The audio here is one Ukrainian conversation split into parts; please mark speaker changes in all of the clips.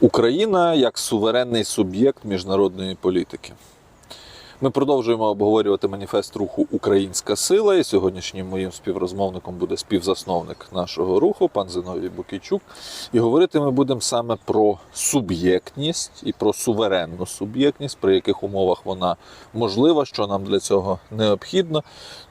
Speaker 1: Україна як суверенний суб'єкт міжнародної політики. Ми продовжуємо обговорювати маніфест руху Українська сила. І сьогоднішнім моїм співрозмовником буде співзасновник нашого руху, пан Зиновій Букійчук. І говорити ми будемо саме про суб'єктність і про суверенну суб'єктність, при яких умовах вона можлива, що нам для цього необхідно.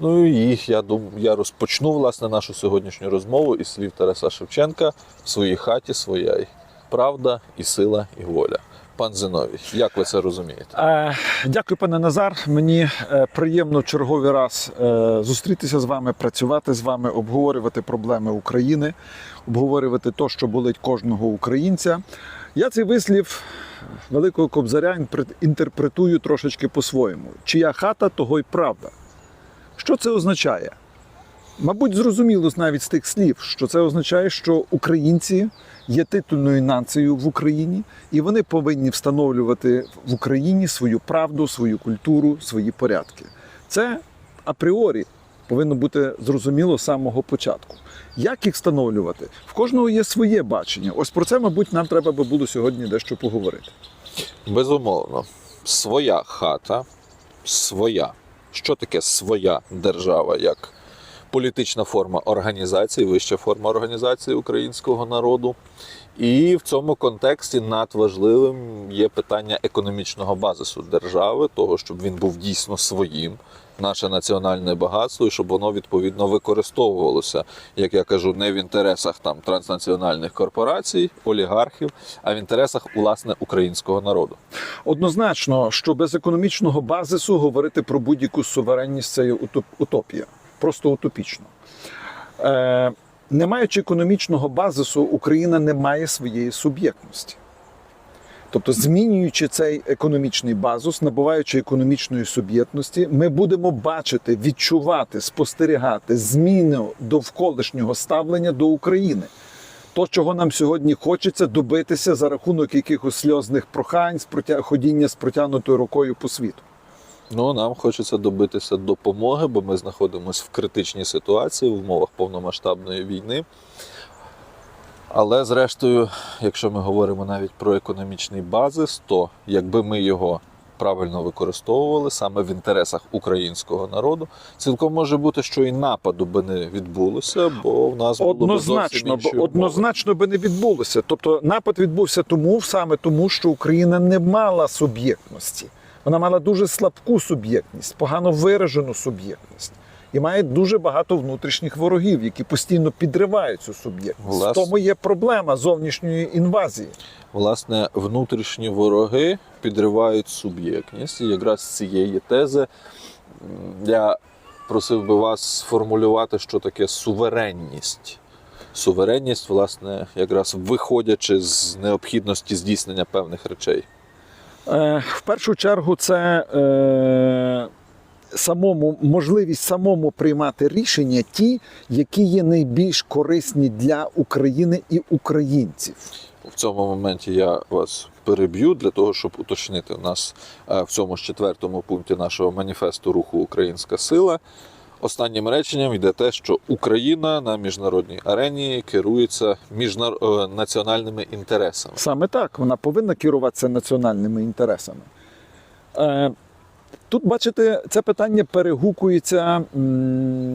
Speaker 1: Ну і я думаю, я розпочну власне нашу сьогоднішню розмову із слів Тараса Шевченка в своїй хаті своя й правда, і сила, і воля. Пан Зиновій, як ви це розумієте?
Speaker 2: Е, Дякую, пане Назар. Мені е, приємно черговий раз е, зустрітися з вами, працювати з вами, обговорювати проблеми України, обговорювати те, що болить кожного українця. Я цей вислів Великого Кобзаря інтерпретую трошечки по-своєму. Чия хата, того й правда. Що це означає? Мабуть, зрозуміло навіть з тих слів, що це означає, що українці є титульною нацією в Україні, і вони повинні встановлювати в Україні свою правду, свою культуру, свої порядки. Це апріорі повинно бути зрозуміло з самого початку. Як їх встановлювати? В кожного є своє бачення. Ось про це, мабуть, нам треба би було сьогодні дещо поговорити.
Speaker 1: Безумовно, своя хата, своя. Що таке своя держава як політична форма організації, вища форма організації українського народу? І в цьому контексті надважливим є питання економічного базису держави, того, щоб він був дійсно своїм, наше національне багатство, і щоб воно відповідно використовувалося, як я кажу, не в інтересах там транснаціональних корпорацій, олігархів, а в інтересах власне українського народу.
Speaker 2: Однозначно, що без економічного базису говорити про будь-яку суверенність це є утопія. Просто утопічно. Е, не маючи економічного базису, Україна не має своєї суб'єктності. Тобто, змінюючи цей економічний базис, набуваючи економічної суб'єктності, ми будемо бачити, відчувати, спостерігати зміну довколишнього ставлення до України. То, чого нам сьогодні хочеться добитися за рахунок якихось сльозних прохань, ходіння з протягнутою рукою по світу.
Speaker 1: Ну, нам хочеться добитися допомоги, бо ми знаходимося в критичній ситуації в умовах повномасштабної війни. Але, зрештою, якщо ми говоримо навіть про економічний базис, то якби ми його правильно використовували саме в інтересах українського народу, цілком може бути, що і нападу би не відбулося, бо в нас було
Speaker 2: Однозначно, бо однозначно би не відбулося. Тобто напад відбувся тому, саме тому, що Україна не мала суб'єктності. Вона мала дуже слабку суб'єктність, погано виражену суб'єктність. І має дуже багато внутрішніх ворогів, які постійно підривають цю суб'єктність.
Speaker 1: Власне.
Speaker 2: В тому є проблема зовнішньої інвазії.
Speaker 1: Власне, внутрішні вороги підривають суб'єктність. І якраз з цієї тези я просив би вас сформулювати, що таке суверенність. Суверенність, власне, якраз виходячи з необхідності здійснення певних речей.
Speaker 2: Е, в першу чергу, це е, самому можливість самому приймати рішення, ті, які є найбільш корисні для України і українців.
Speaker 1: В цьому моменті я вас переб'ю для того, щоб уточнити у нас е, в цьому ж четвертому пункті нашого маніфесту руху Українська сила. Останнім реченням йде те, що Україна на міжнародній арені керується міжнар... е, національними інтересами.
Speaker 2: Саме так, вона повинна керуватися національними інтересами. Е, Тут, бачите, це питання перегукується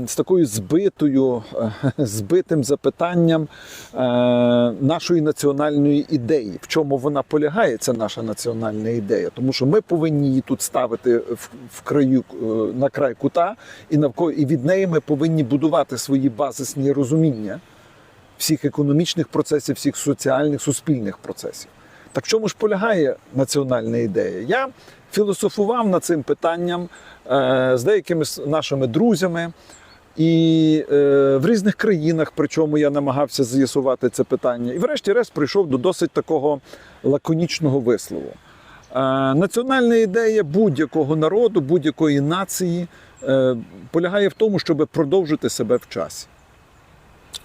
Speaker 2: з такою збитою, е, збитим запитанням е, нашої національної ідеї. В чому вона полягає, ця наша національна ідея? Тому що ми повинні її тут ставити в, краю, е, на край кута, і навколо і від неї ми повинні будувати свої базисні розуміння всіх економічних процесів, всіх соціальних, суспільних процесів. Так в чому ж полягає національна ідея? Я філософував над цим питанням е, з деякими нашими друзями. І е, в різних країнах, причому я намагався з'ясувати це питання. І врешті-решт прийшов до досить такого лаконічного вислову. Е, національна ідея будь-якого народу, будь-якої нації е, полягає в тому, щоб продовжити себе в часі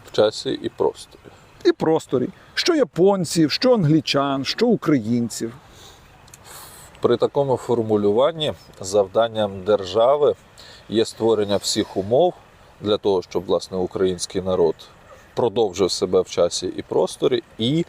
Speaker 1: В часі і просторі.
Speaker 2: І просторі. Що японців, що англічан, що українців.
Speaker 1: При такому формулюванні завданням держави є створення всіх умов для того, щоб власне український народ продовжив себе в часі і просторі, і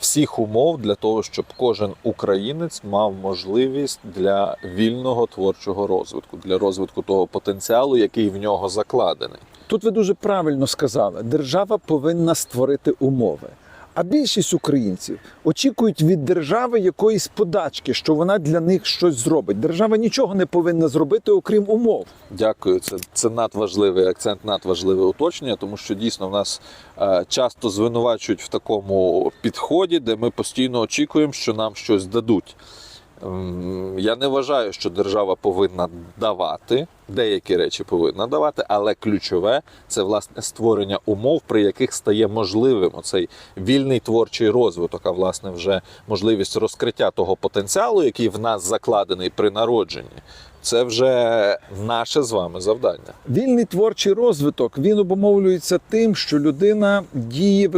Speaker 1: всіх умов для того, щоб кожен українець мав можливість для вільного творчого розвитку, для розвитку того потенціалу, який в нього закладений.
Speaker 2: Тут ви дуже правильно сказали: держава повинна створити умови. А більшість українців очікують від держави якоїсь подачки, що вона для них щось зробить. Держава нічого не повинна зробити, окрім умов.
Speaker 1: Дякую, це, це надважливий акцент, надважливе уточнення, тому що дійсно в нас е, часто звинувачують в такому підході, де ми постійно очікуємо, що нам щось дадуть. Ем, Я не вважаю, що держава повинна давати, деякі речі повинна давати, але ключове це власне створення умов, при яких стає можливим оцей вільний творчий розвиток, а власне вже можливість розкриття того потенціалу, який в нас закладений при народженні. Це вже наше з вами завдання.
Speaker 2: Вільний творчий розвиток він обумовлюється тим, що людина діє,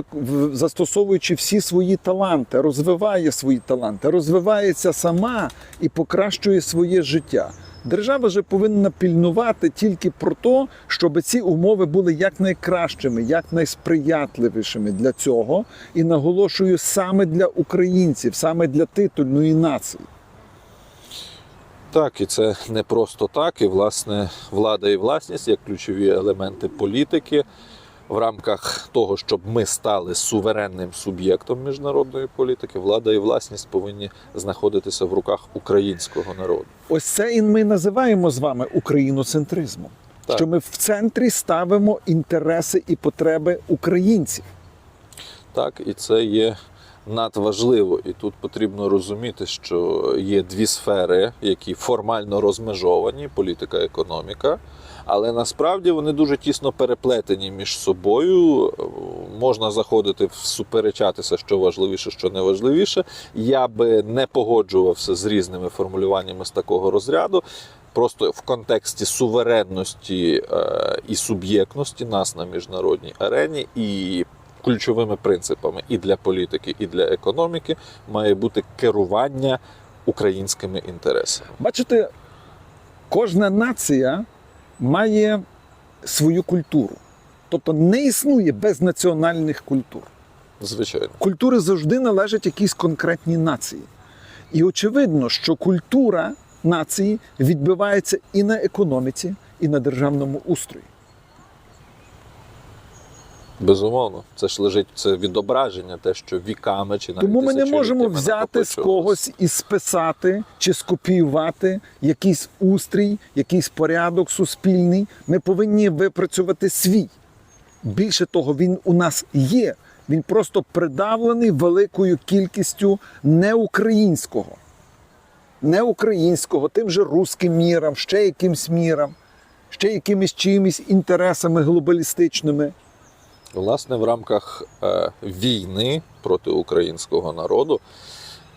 Speaker 2: застосовуючи всі свої таланти, розвиває свої таланти, розвивається сама і покращує своє життя. Держава же повинна пільнувати тільки про те, щоб ці умови були якнайкращими, якнайсприятливішими для цього. І наголошую саме для українців, саме для титульної нації.
Speaker 1: Так, і це не просто так. І власне влада і власність як ключові елементи політики в рамках того, щоб ми стали суверенним суб'єктом міжнародної політики, влада і власність повинні знаходитися в руках українського народу.
Speaker 2: Ось це і ми називаємо з вами україноцентризмом.
Speaker 1: Так.
Speaker 2: Що ми в центрі ставимо інтереси і потреби українців.
Speaker 1: Так, і це є надважливо. І тут потрібно розуміти, що є дві сфери, які формально розмежовані політика економіка. Але насправді вони дуже тісно переплетені між собою. Можна заходити в суперечатися, що важливіше, що не важливіше. Я би не погоджувався з різними формулюваннями з такого розряду. Просто в контексті суверенності е, і суб'єктності нас на міжнародній арені і ключовими принципами і для політики, і для економіки має бути керування українськими інтересами.
Speaker 2: Бачите, кожна нація має свою культуру. Тобто не існує без національних культур.
Speaker 1: Звичайно.
Speaker 2: Культури завжди належать якійсь конкретній нації. І очевидно, що культура нації відбивається і на економіці, і на державному устрої.
Speaker 1: Безумовно, це ж лежить це відображення, те, що віками чи навіть
Speaker 2: Тому ми не можемо взяти з когось і списати чи скопіювати якийсь устрій, якийсь порядок суспільний. Ми повинні випрацювати свій. Більше того, він у нас є. Він просто придавлений великою кількістю неукраїнського. Неукраїнського, тим же руським міром, ще якимсь міром, ще якимись чимось інтересами глобалістичними.
Speaker 1: Власне, в рамках е, війни проти українського народу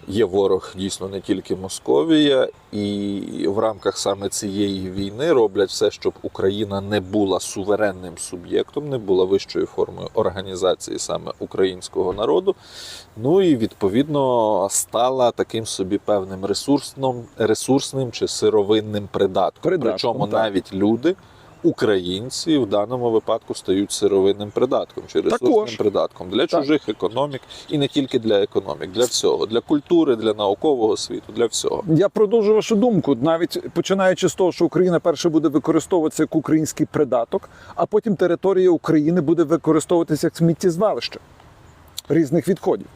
Speaker 1: є ворог дійсно не тільки Московія, і в рамках саме цієї війни роблять все, щоб Україна не була суверенним суб'єктом, не була вищою формою організації саме українського народу. Ну і відповідно стала таким собі певним ресурсним, ресурсним чи сировинним придатком.
Speaker 2: Придатком,
Speaker 1: Причому
Speaker 2: так.
Speaker 1: навіть люди. Українці в даному випадку стають сировинним придатком чи ресурсним
Speaker 2: Також.
Speaker 1: придатком для
Speaker 2: Так.
Speaker 1: чужих економік і не тільки для економік, для всього, для культури, для наукового світу, для всього.
Speaker 2: Я продовжу вашу думку, навіть починаючи з того, що Україна перше буде використовуватися як український придаток, а потім територія України буде використовуватися як сміттєзвалище різних відходів.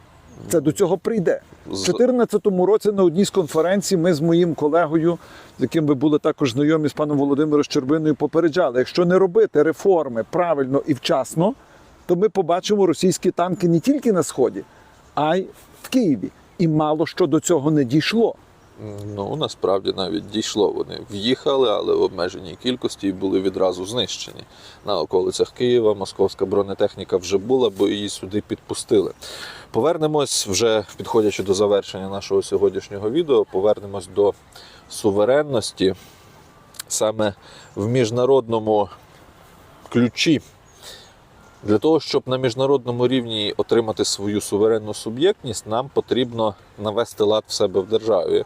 Speaker 2: Це до цього прийде. У
Speaker 1: З-
Speaker 2: 2014 році на одній з конференцій ми з моїм колегою, з яким ви були також знайомі з паном Володимиром Щербиною, попереджали, якщо не робити реформи правильно і вчасно, то ми побачимо російські танки не тільки на сході, а й в Києві. І мало що до цього не дійшло.
Speaker 1: Ну насправді навіть дійшло. Вони в'їхали, але в обмеженій кількості і були відразу знищені. На околицях Києва московська бронетехніка вже була, бо її сюди підпустили. Повернемось вже підходячи до завершення нашого сьогоднішнього відео. Повернемось до суверенності саме в міжнародному ключі. Для того, щоб на міжнародному рівні отримати свою суверенну суб'єктність, нам потрібно навести лад в себе в державі.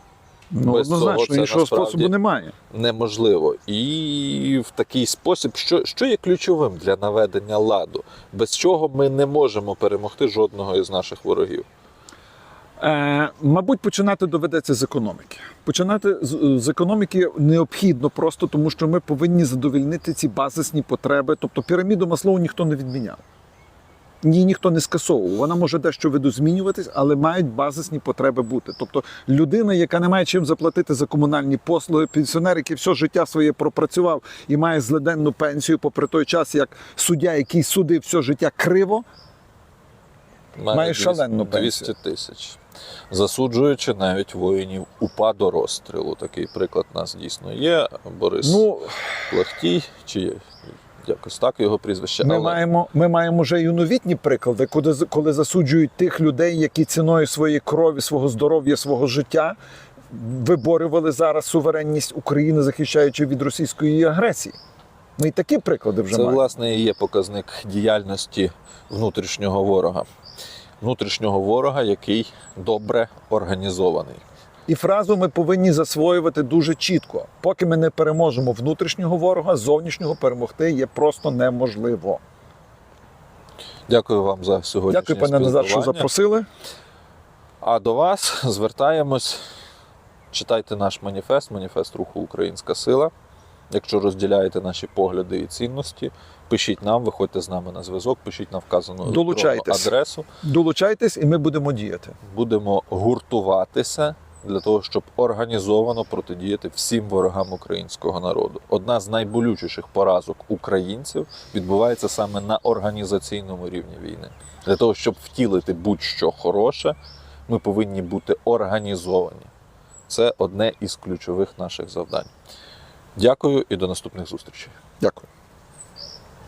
Speaker 2: Ну,
Speaker 1: Без цього
Speaker 2: однозначно,
Speaker 1: це
Speaker 2: іншого способу немає.
Speaker 1: неможливо. І в такий спосіб, що, що є ключовим для наведення ладу, без чого ми не можемо перемогти жодного із наших ворогів.
Speaker 2: Е, мабуть, починати доведеться з економіки. Починати з, з економіки необхідно просто тому, що ми повинні задовольнити ці базисні потреби. Тобто піраміду Маслоу ніхто не відміняв. Її ніхто не скасовував. Вона може дещо видозмінюватись, але мають базисні потреби бути. Тобто людина, яка не має чим заплатити за комунальні послуги, пенсіонер, який все життя своє пропрацював і має злиденну пенсію, попри той час, як суддя, який судив все життя криво, Має
Speaker 1: 200
Speaker 2: шалену
Speaker 1: 200
Speaker 2: пенсію.
Speaker 1: тисяч. Засуджуючи навіть воїнів УПА до розстрілу. Такий приклад у нас дійсно є. Борис
Speaker 2: ну
Speaker 1: Плахтій, чи якось так його прізвище.
Speaker 2: Ми
Speaker 1: але
Speaker 2: маємо, ми маємо вже й новітні приклади, коли, коли засуджують тих людей, які ціною своєї крові, свого здоров'я, свого життя виборювали зараз суверенність України, захищаючи від російської агресії. Ми й такі приклади вже
Speaker 1: Це,
Speaker 2: маємо.
Speaker 1: власне, і є показник діяльності внутрішнього ворога. Внутрішнього ворога, який добре організований.
Speaker 2: І фразу ми повинні засвоювати дуже чітко. Поки ми не переможемо внутрішнього ворога, зовнішнього перемогти є просто неможливо.
Speaker 1: Дякую вам за сьогоднішнє
Speaker 2: Дякую, пане Назар, що запросили.
Speaker 1: А до вас звертаємось. Читайте наш маніфест, маніфест руху Українська сила. Якщо розділяєте наші погляди і цінності, пишіть нам, виходьте з нами на зв'язок, пишіть на вказану
Speaker 2: Долучайтесь.
Speaker 1: адресу.
Speaker 2: Долучайтесь, і ми будемо діяти.
Speaker 1: Будемо гуртуватися для того, щоб організовано протидіяти всім ворогам українського народу. Одна з найболючіших поразок українців відбувається саме на організаційному рівні війни. Для того, щоб втілити будь-що хороше, ми повинні бути організовані. Це одне із ключових наших завдань. Дякую і до наступних зустрічей.
Speaker 2: Дякую.